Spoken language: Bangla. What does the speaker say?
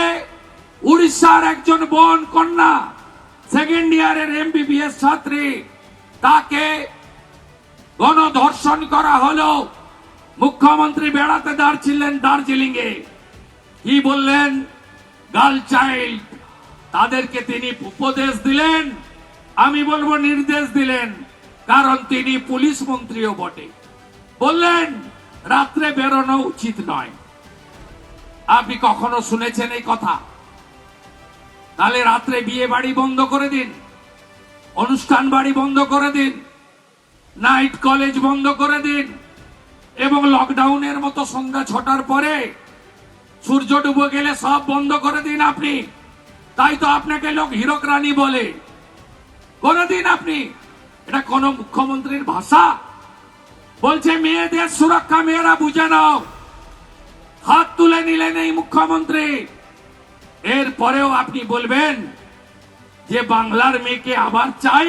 আগে উড়িষ্যার একজন বোন কন্যা সেকেন্ড ইয়ারের এমবিবিএস ছাত্রী, তাকে গণধর্ষণ করা হলো। মুখ্যমন্ত্রী বেড়াতে দাঁড়ছিলেন দার্জিলিং এ কি বললেন? গার্ল চাইল্ড, তাদেরকে তিনি উপদেশ দিলেন। আমি বলব নির্দেশ দিলেন, কারণ তিনি পুলিশ মন্ত্রীও বটে। বললেন, রাত্রে বেরোনো উচিত নয়। আপনি কখনো শুনেছেন এই কথা? তাহলে রাত্রে বিয়ে বাড়ি বন্ধ করে দিন, অনুষ্ঠান বাড়ি বন্ধ করে দিন, নাইট কলেজ বন্ধ করে দিন, এবং লকডাউনের মতো সন্ধ্যা ছটার পরে সূর্য ডুবে গেলে সব বন্ধ করে দিন আপনি। তাই তো আপনাকে লোক হিরক রানী বলে। দিন আপনি, এটা কোন মুখ্যমন্ত্রীর ভাষা? বলছে, মেয়েদের সুরক্ষা মেয়েরা বুঝে নাও। নিলেন এই মুখ্যমন্ত্রী। এরপরেও আপনি বলবেন যে বাংলার মেয়েকে আবার চাই